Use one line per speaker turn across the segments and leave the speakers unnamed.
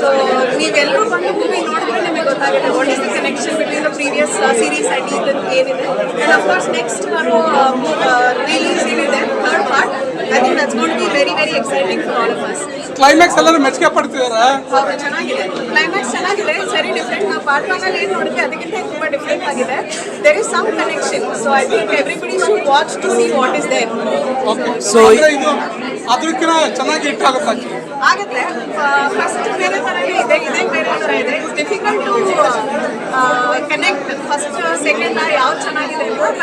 So ನೀವೆಲ್ಲರೂ ಬಂದು movie ನೋಡಿದ್ರೆ ನಿಮಗೆ ಗೊತ್ತಾಗುತ್ತೆ what is the connection between the previous series and ಇದನ್ನು ಏನಿದೆ. ಆ್ಯಂಡ್ ಅಫ್ಕೋರ್ಸ್ ನೆಕ್ಸ್ಟ್ ಬರೋ ರಿಲೀಸ್ ಏನಿದೆ third part I think that's got be very very exciting for all of us
climax ಎಲ್ಲರೂ ಮೆಚ್ಚುಗೆ ಪಡ್ತಿದಾರಾ?
ಹೌದು ಚೆನ್ನಾಗಿದೆ. ಕ್ಲೈಮ್ಯಾಕ್ಸ್ ಚೆನ್ನಾಗಿದೆ. ಸರಿ ವೆರಿ ಡಿಫ್ರೆಂಟ್ ನಾವು ಪಾರ್ಟ್ ಒನ್ ಅಲ್ಲಿ ಏನು ನೋಡಿದ್ವಿ ಅದಕ್ಕಿಂತ ತುಂಬ ಡಿಫ್ರೆಂಟ್ ಆಗಿದೆ. There is some connection so I think everybody should watch to see what is there
so ಅದಕ್ಕಿಂತ ಚೆನ್ನಾಗಿ ಹಿಟ್ ಆಗುತ್ತೆ
ಆಗುತ್ತೆ. ಫಸ್ಟ್ ಬೇರೆ ಥರ ಇದೆ ಇದೇ ಬೇರೆ ಥರ ಇದೆ. It's difficult to connect first second ಯಾವ್ದು ಚೆನ್ನಾಗಿದೆ but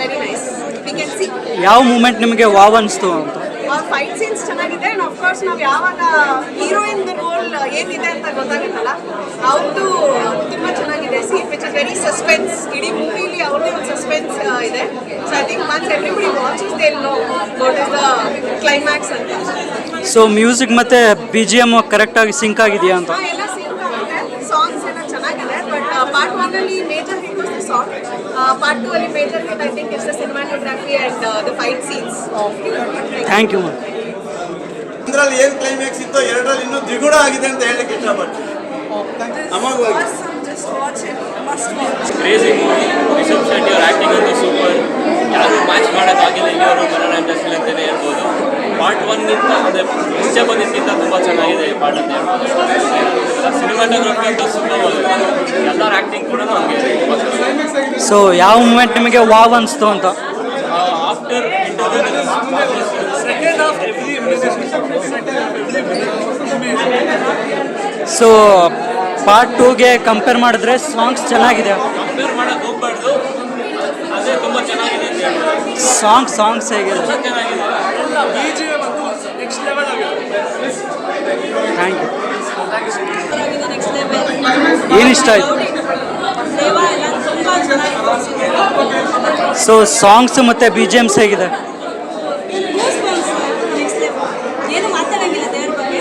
very nice we can see
ಯಾವ ಮೂಮೆಂಟ್ ನಿಮಗೆ ವಾವ್ ಅನಿಸ್ತು ಅಂತ?
ಫೈಟ್ ಸೀನ್ಸ್ ಚೆನ್ನಾಗಿದೆ. ಆ್ಯಂಡ್ ಆಫ್ ಕೋರ್ಸ್ ನಾವು ಯಾವಾಗ ಹೀರೋಯಿನ್ ರೋಲ್ ಏನಿದೆ ಅಂತ ಗೊತ್ತಾಗುತ್ತಲ್ಲ ಅವ್ರದ್ದು ತುಂಬ ಚೆನ್ನಾಗಿದೆ. See which is very suspense ಇಡೀ ಮೂವಿಲಿ ಅವ್ರದ್ದು ಒಂದು ಸಸ್ಪೆನ್ಸ್ ಇದೆ. So I think once everybody watches they know what is the climax ಅಂತ.
ಸೊ ಮ್ಯೂಸಿಕ್ ಮತ್ತೆ ಬಿ ಜಿ ಎಂ ಕರೆಕ್ಟಾಗಿ ಸಿಂಕ್ ಆಗಿದೆಯಾ ಅಂತ?
ಎಲ್ಲ ಸಿಂಕ್ ಸಾಂಗ್ಸ್ ಎಲ್ಲ ಚೆನ್ನಾಗಿದೆ ಬಟ್ ಪಾರ್ಟ್ ಒನ್ ಅಲ್ಲಿ major hit was the song part two ಅಲ್ಲಿ major hit I think is the cinematography and the fight scenes
thank you ma'am
ಒಂದ್ರಲ್ಲಿ ಏನ್ ಕ್ಲೈಮ್ಯಾಕ್ಸ್ ಇತ್ತು ಎರಡರಲ್ಲಿ ಇನ್ನೂ ದ್ವಿಗುಣ ಆಗಿದೆ ಅಂತ ಹೇಳಲಿಕ್ಕೆ ಇಷ್ಟಪಡ್ತೀನಿ. ಅಮೋಘವಾಗಿ.
ಕ್ರೇಜಿ ಮೂವಿ ರಿಷಬ್ ಶೆಟ್ಟಿ ಅವ್ರ ಆ್ಯಕ್ಟಿಂಗ್ ಅಂತೂ ಸೂಪರ್ ಯಾರು ಮ್ಯಾಚ್ ಮಾಡೋಕ್ಕಾಗಿಲ್ಲ ಇಲ್ಲಿಯವರು ಮನೋರಂಜನೆ ಅಂತಲೇ ಹೇಳ್ಬೋದು. ಪಾರ್ಟ್ ಒನ್ಗಿಂತ ಅಂದರೆ ಮುಂಚೆ ಬಂದಿದ್ದಕ್ಕಿಂತ ತುಂಬ ಚೆನ್ನಾಗಿದೆ ಈ ಪಾರ್ಟ್ ಅಂತ ಹೇಳ್ಬೋದು ಸಿನಿಮಾಟೋಗ್ರಫಿ ಅಂತ ಸೂಪರ್ ಎಲ್ಲರ ಆ್ಯಕ್ಟಿಂಗ್ ಕೂಡ ತುಂಬ
ಸೊ ಯಾವ ಮೂಮೆಂಟ್ ನಿಮಗೆ ವಾವ್ ಅನಿಸ್ತು ಅಂತ?
ಆಫ್ಟರ್
ಸೊ ಪಾರ್ಟ್ ಟೂಗೆ ಕಂಪೇರ್ ಮಾಡಿದ್ರೆ ಸಾಂಗ್ಸ್ ಚೆನ್ನಾಗಿದೆ.
ಕಂಪೇರ್ ಮಾಡೋಕೆ ಹೋಗ್ಬಾರ್ದು ಅದೇ ತುಂಬ ಚೆನ್ನಾಗಿದೆ ಅಂತ ಹೇಳ್ಬೋದು
ಸಾಂಗ್ ಸಾಂಗ್ಸ್ ಹೇಗಿದೆ? ಥ್ಯಾಂಕ್ ಯು ಏನು ಇಷ್ಟ ಆಯ್ತು? ಸೊ ಸಾಂಗ್ಸ್ ಮತ್ತೆ ಬಿ ಜಿ ಎಮ್ಸ್ ಹೇಗಿದೆ
ಏನು ಮಾತಾಡಂಗಿಲ್ಲ ದೇವ್ರ ಬಗ್ಗೆ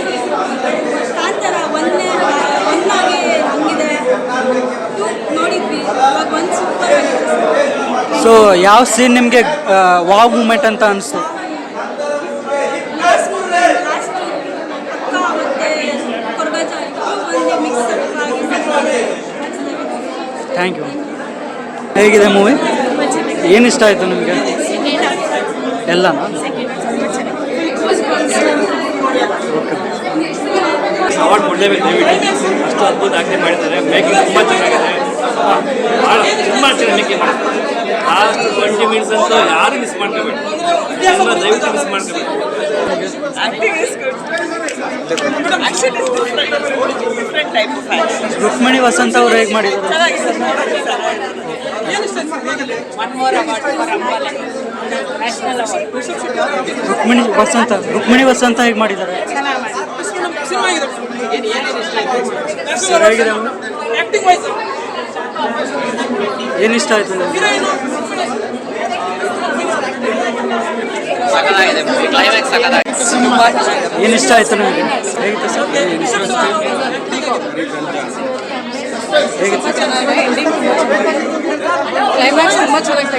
ಕಾಂತಾರ ಒಂದನೇ ಒಂದಾಗಿ ಹಂಗಿದೆ ಟೂ ನೋಡಿದ್ವಿ ಇವಾಗ ಒಂದು ಸೂಪರ್ ಆಗಿದೆ
ಸೊ ಯಾವ ಸೀನ್ ನಿಮಗೆ ವಾವ್ ಮೂಮೆಂಟ್ ಅಂತ ಅನಿಸ್ತು? ಥ್ಯಾಂಕ್ ಯು ಹೇಗಿದೆ ಮೂವಿ ಏನು ಇಷ್ಟ ಆಯಿತು ನಿಮಗೆ? ಎಲ್ಲ
ಅವಾರ್ಡ್ ಕೊಡಲೇಬೇಕು ಅಷ್ಟು ಅದ್ಭುತ ಆಕ್ಟಿಂಗ್ ಮಾಡಿದ್ದಾರೆ. ಮೇಕಿಂಗ್ ತುಂಬ ಚೆನ್ನಾಗಿದೆ. ಭಾಳ ತುಂಬ ಚೆನ್ನಾಗಿ ಲಾಸ್ಟ್ ಟ್ವೆಂಟಿ ಮಿನಿಟ್ಸ್ ಅಂತ ಯಾರು ಮಿಸ್ ಮಾಡ್ಕೋಬೇಡಿ ದಯವಿಟ್ಟು ಮಿಸ್ ಮಾಡ್ಕೋಬೇಡಿ
ರುಕ್ಮಿಣಿ ವಸಂತ ಅವ್ರು ಹೇಗೆ ಮಾಡಿದ್ದಾರೆ. ರುಕ್ಮಿಣಿ ವಸಂತ ರುಕ್ಮಿಣಿ ವಸಂತ ಹೇಗೆ ಮಾಡಿದ್ದಾರೆ? ಸರ್ ಹೇಗಿದೆ ಏನು ಇಷ್ಟ ಆಯ್ತು ಏನು ಇಷ್ಟ ಆಯ್ತು ನಿಮಗೆ? ಹೇಗಿತ್ತು ಸರ್? ಹೇಗಿತ್ತು?
ಕ್ಲೈಮ್ಯಾಕ್ಸ್ ತುಂಬ ಚೆನ್ನಾಗಿ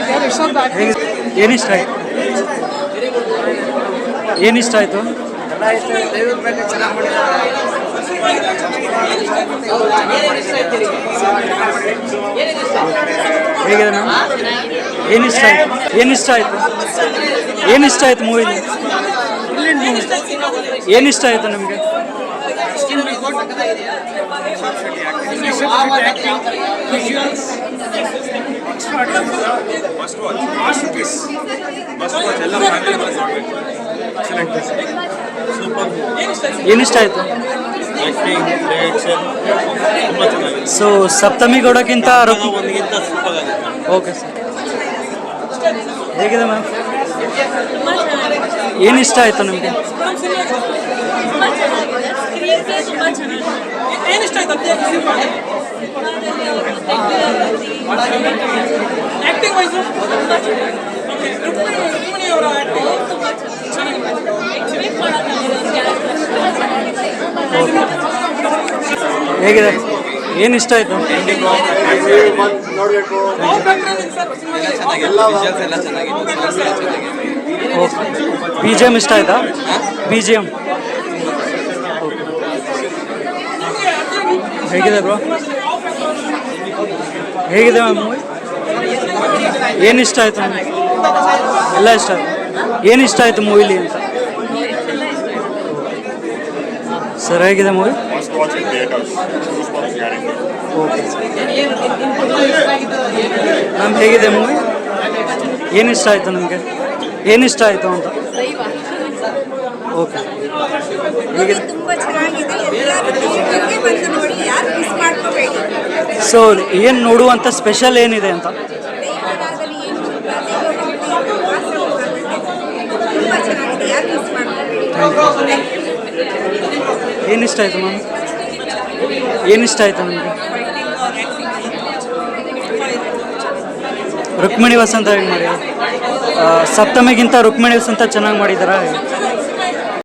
ಹೇಗೆ ಏನು ಇಷ್ಟ ಆಯಿತು? ಏನು ಇಷ್ಟ ಆಯಿತು. ಹೇಗಿದೆ ಮ್ಯಾಮ್ ಏನು ಇಷ್ಟ ಆಯ್ತು? ಏನು ಇಷ್ಟ ಆಯ್ತು? ಏನು ಇಷ್ಟ ಆಯ್ತು ಮೂವಿಲಿ ಏನು ಇಷ್ಟ ಆಯ್ತು ನಿಮಗೆ? ಏನು ಇಷ್ಟ ಆಯಿತು?
ಆ್ಯಕ್ಟಿಂಗ್ ಡೈರೆಕ್ಷನ್ ತುಂಬ ಚೆನ್ನಾಗಿದೆ.
ಸೊ ಸಪ್ತಮಿ ಗೌಡಕ್ಕಿಂತ
ಸೂಪರ್ ಆಗಿದೆ
ಓಕೆ ಸರ್ ಹೇಗಿದೆ ಮ್ಯಾಮ್ ಏನು ಇಷ್ಟ ಆಯಿತು ನಿಮಗೆ?
ಏನು ಇಷ್ಟ ಆಯ್ತು
ಆಕ್ಟಿಂಗ್ ವೈಸ್ ರುಕ್ಮಿಣಿ ಅವರ
ಹೇಗಿದೆ? ಏನು ಇಷ್ಟ ಆಯ್ತು? ಬಿ ಜಿ ಎಂ ಇಷ್ಟ ಆಯ್ತಾ? ಬಿ ಜಿ ಎಂ ಹೇಗಿದೆ ಬ್ರೋ ಹೇಗಿದೆ ಮೂವಿ ಏನು ಇಷ್ಟ ಆಯಿತು ಎಲ್ಲ ಇಷ್ಟ ಆಯ್ತು? ಏನು ಇಷ್ಟ ಆಯಿತು ಮೂವಿಲಿ ಅಂತ? ಸರ್ ಹೇಗಿದೆ ಮೂವಿ. ಓಕೆ ನಮ್ಗೆ ಹೇಗಿದೆ ಮೂವಿ ಏನು ಇಷ್ಟ ಆಯಿತು ನಿಮಗೆ? ಏನು ಇಷ್ಟ ಆಯಿತು ಅಂತ? ಓಕೆ
ಮೂವಿ ತುಂಬಾ ಚೆನ್ನಾಗಿದೆ ಎಲ್ಲರೂ ಬಂದು ನೋಡಿ ಯಾರು ಮಿಸ್ ಮಾಡ್ಕೋಬೇಡಿ
ಸೊ ಏನು ನೋಡುವಂಥ ಸ್ಪೆಷಲ್ ಏನಿದೆ ಅಂತ?
ಥ್ಯಾಂಕ್ ಏನು ದೈವ ಮಾತ್ರ ಗೊತ್ತಾಗುತ್ತೆ. ತುಂಬಾ ಚೆನ್ನಾಗಿದೆ ಯಾರು ಮಿಸ್ ಮಾಡ್ಕೋಬೇಡಿ
ಏನು ಇಷ್ಟ ಆಯಿತು ಮ್ಯಾಮ್? ಏನು ಇಷ್ಟ ಆಯಿತು ನಿಮಗೆ? ರುಕ್ಮಿಣಿ ವಸಂತ ಹೇಗೆ ಮಾಡಿ ಸಪ್ತಮಿಗಿಂತ ರುಕ್ಮಿಣಿ ವಸಂತ ಚೆನ್ನಾಗಿ ಮಾಡಿದಾರಾ